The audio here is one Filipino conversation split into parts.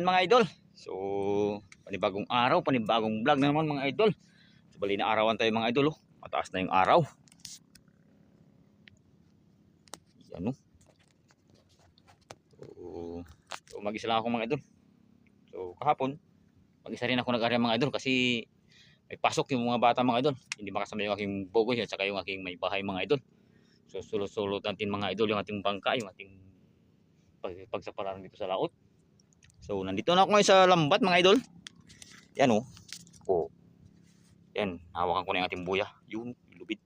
yan mga idol. So, panibagong araw, panibagong vlog na naman mga idol. So, bali na arawan tayo mga idol. Oh. Mataas na yung araw. Yan oh. So, so mag-isa lang ako mga idol. So, kahapon, mag-isa rin ako nag-area mga idol kasi may pasok yung mga bata mga idol. Hindi makasama yung aking bogoy at saka yung aking may bahay mga idol. So, sulot-sulot natin mga idol yung ating bangka, yung ating pag dito sa laot. So, nandito na ako ngayon sa lambat mga idol. Yan oh. Oh. Yan, hawakan ko na yung ating buya. Yun, lubid.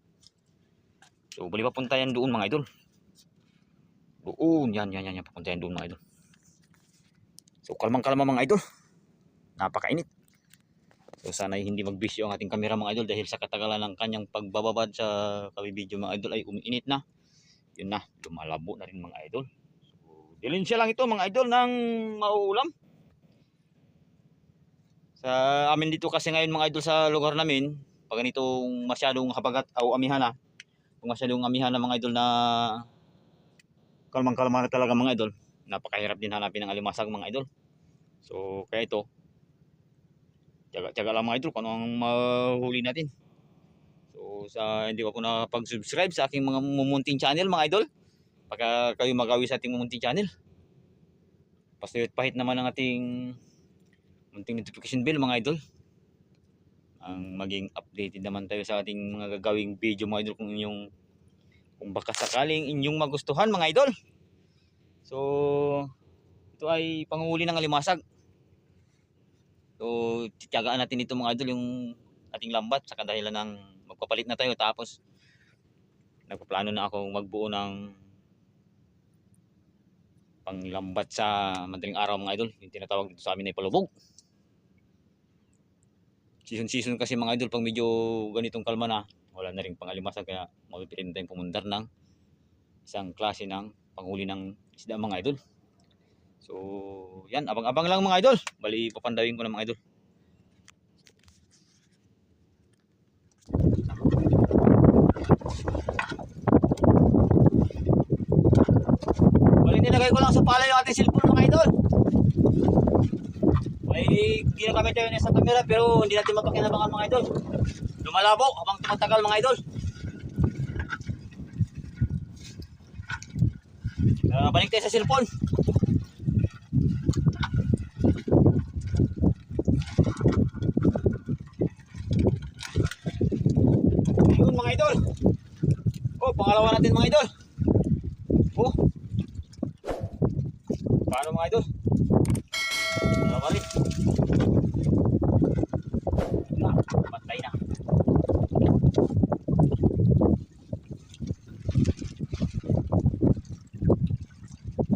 So, bali papunta yan doon mga idol. Doon, yan, yan, yan, yan. Papunta yan doon mga idol. So, kalmang-kalma mga idol. Napakainit. So, sana hindi magbisyo ang ating kamera mga idol dahil sa katagalan ng kanyang pagbababad sa kabibidyo mga idol ay umiinit na. Yun na, lumalabo na rin mga idol. Dilin siya lang ito mga idol ng mauulam. Sa amin dito kasi ngayon mga idol sa lugar namin, pag ganitong masyadong habagat o amihan na, kung masyadong amihan na mga idol na kalmang-kalma na talaga mga idol, napakahirap din hanapin ng alimasag mga idol. So kaya ito, tiyaga-tiyaga lang mga idol kung ang mahuli natin. So sa hindi pa po nakapag-subscribe sa aking mga mumunting channel mga idol, pagka kayo magawi sa ating mumunting channel. Pasayot pahit naman ang ating munting notification bell mga idol. Ang maging updated naman tayo sa ating mga gagawing video mga idol kung inyong kung baka sakaling inyong magustuhan mga idol. So ito ay pangunguli ng alimasag. So titiyagaan natin ito mga idol yung ating lambat sa kadahilan ng magpapalit na tayo tapos nagpaplano na akong magbuo ng panglambat sa madaling araw mga idol. Yung tinatawag dito sa amin ay palubog. Season season kasi mga idol pag medyo ganitong kalma na wala na rin pangalimasa kaya mapipirin na tayong pumundar ng isang klase ng panghuli ng isda mga idol. So yan abang-abang lang mga idol. Bali papandawin ko na mga idol nilagay ko lang sa pala yung ating cellphone mga idol. Ginagamit tayo na sa camera pero hindi natin mapakinabangan mga idol. Lumalabo habang tumatagal mga idol. Uh, balik tayo sa cellphone. Yun mga idol. Oh, pangalawa natin mga idol.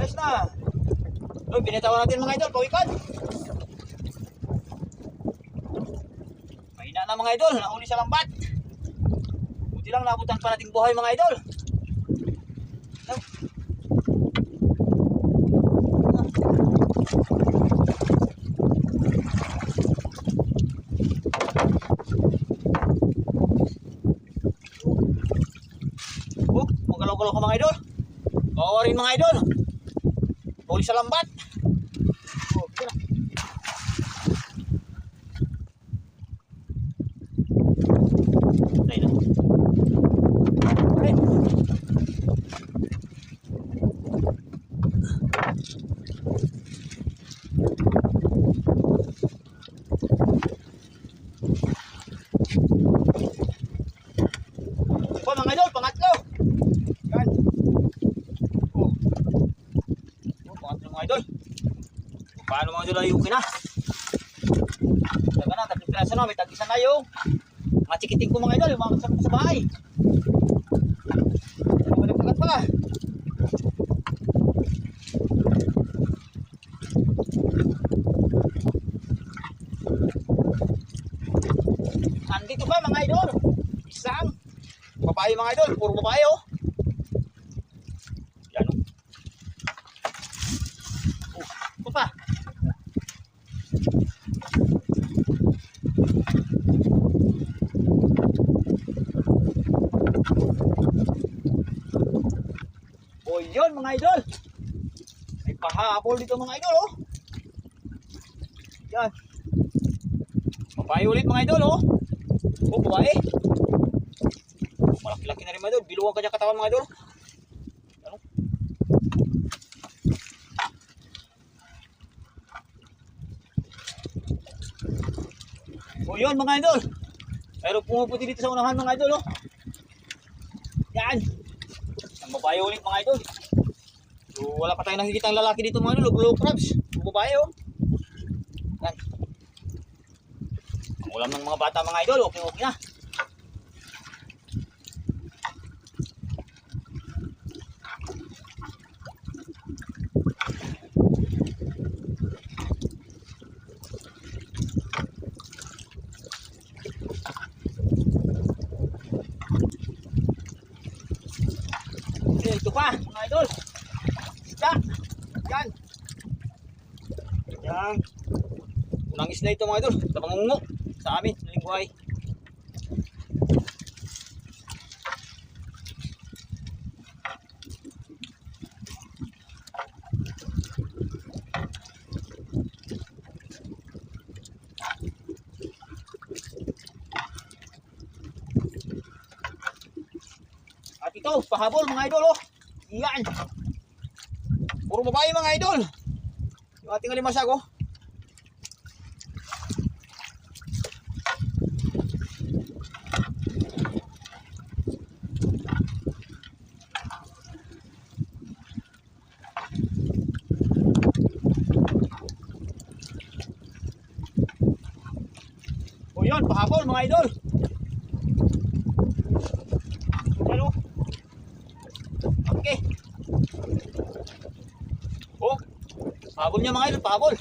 ayos na. Uy, binitawan natin mga idol, pawikan. Mahina na mga idol, nauli sa lambat. Buti lang nabutan pa nating buhay mga idol. No. Oh, magalaw-galaw ka mga idol. Kawawa rin mga idol. Huli sa lambat. Oh, tira. Patay na. Ay. Idol ay okay na? Daga na, tatlong piraso na, may tag-isa na yung mga chikiting ko mga idol, yung mga kasama ko sa bahay. Balik-balik pala. Andito pa mga idol. Isang babae mga idol, puro babae oh. Yan oh. Oh, ito pa. O yun mga idol. May pahabol dito mga idol oh. Yan. Babae ulit mga idol oh. Oh, babae. Malaki-laki na rin mga idol. Biluwang kanya katawan mga idol. Ano? O yun mga idol. Pero pumuputi dito sa unahan mga idol oh. Yan. Ang babae ulit mga idol. So, wala pa tayong nakikita ang lalaki dito mga idol. Blue crabs. Babae oh. Yan. Ang ulam ng mga bata mga idol. Okay okay na. Okay, ito pa, mga idol. Yan. Yan. Unang isda ito mga idol. Sa pangungo. Sa amin, sa ito, pahabol mga idol oh. Yan. Puro babae mga idol. Yung ating alimasag oh. O yun, pahabol mga idol. Ano? Okay. Oh, pahabol niya mga idol, pahabol.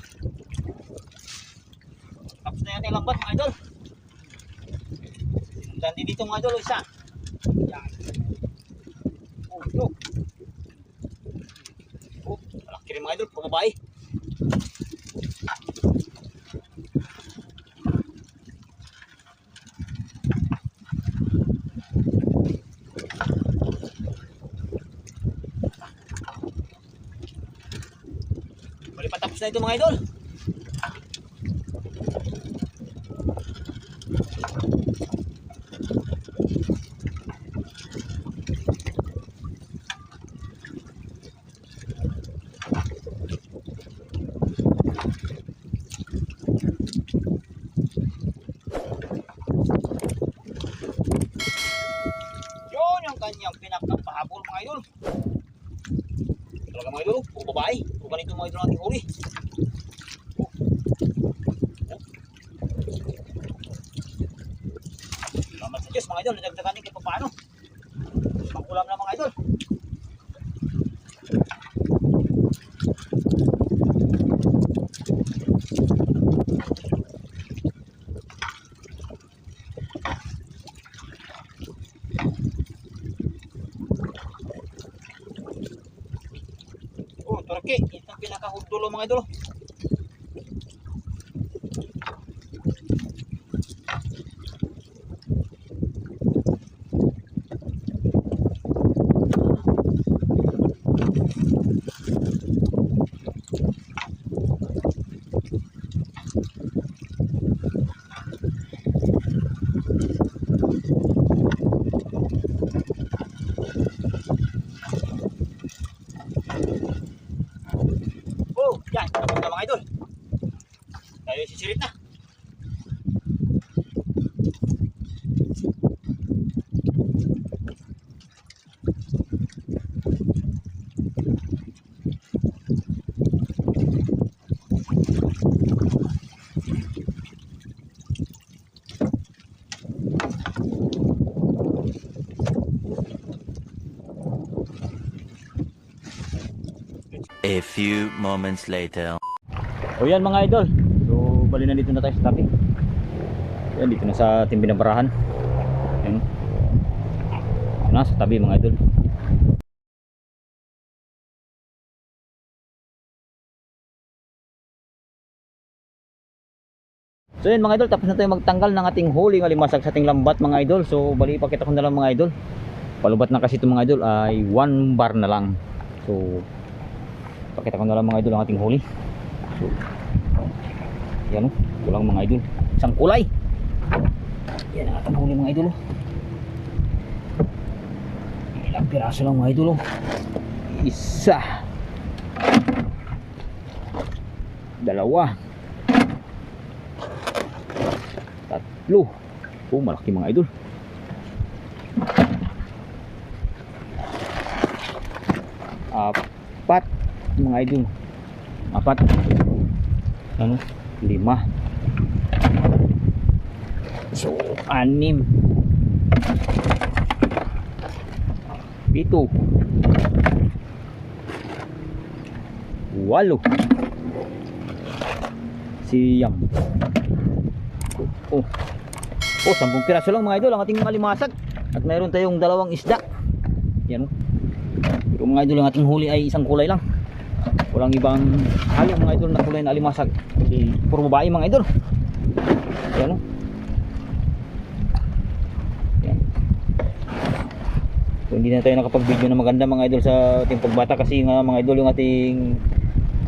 Tapos na yung lambat mga idol. Dandi dito mga idol, isa. Yan. Oh, ito. Oh, malaki rin mga idol, puro na ito mga idol. Yun yung kanyang pinakapahabol mga idol. Talaga mga idol, puro babae. Puro ganito mga idol ang ating huli. Salamat sa Diyos mga idol, nadagdagan din kahit paano. Pangulam na mga idol. Oh, turkey. Ito ang pinakahudulo mga idol. Oh, yan. A few moments later. O yan mga idol. So bali na dito na tayo sa tabi. Yan dito na sa ating binabarahan. Yan. Yan na sa tabi mga idol. So yun mga idol, tapos na tayo magtanggal ng ating huling alimasag sa ating lambat mga idol. So bali ipakita ko na lang mga idol. Palubat na kasi ito mga idol ay 1 bar na lang. So pakita ko na lang mga idol ang ating huli. So yan o, kulang mga idol. Isang kulay. Yan ang ating huli mga idol. oh. Ilang piraso lang mga idol. Isa. Dalawa. Tatlo. Oh, malaki mga idol. Apat mga idol. Apat. Ano? Lima. So, anim. Pito. Walo. Siyam. Oh. Oh, sampung piraso lang mga idol ang ating malimasag. At mayroon tayong dalawang isda. Yan oh. Pero mga idol ang ating huli ay isang kulay lang. Walang ibang halo mga idol na kulay na alimasag. Kasi puro babae mga idol. Yan oh. Yan. So, hindi na tayo nakapag-video na maganda mga idol sa ating pagbata kasi nga mga idol yung ating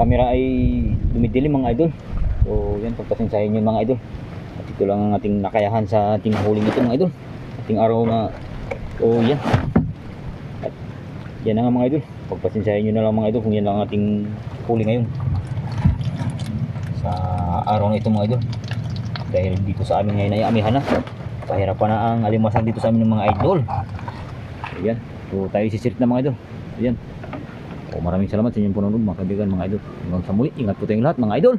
camera ay dumidilim mga idol. So yan pagpasensahin nyo mga idol. At ito lang ang ating nakayahan sa ating huling ito mga idol. Ating araw na oh yan. At yan na nga mga idol. Pagpasensahin nyo na lang mga idol kung yan lang ang ating huli ngayon. Sa araw na ito mga idol. Dahil dito sa amin ngayon ay amihan na. Pahirapan na ang alimasag dito sa amin ng mga idol. Ayan. So tayo sisirit na mga idol. Ayan. O, maraming salamat sa inyong pununod mga kaibigan mga idol. Hanggang sa muli, ingat po tayong lahat mga idol.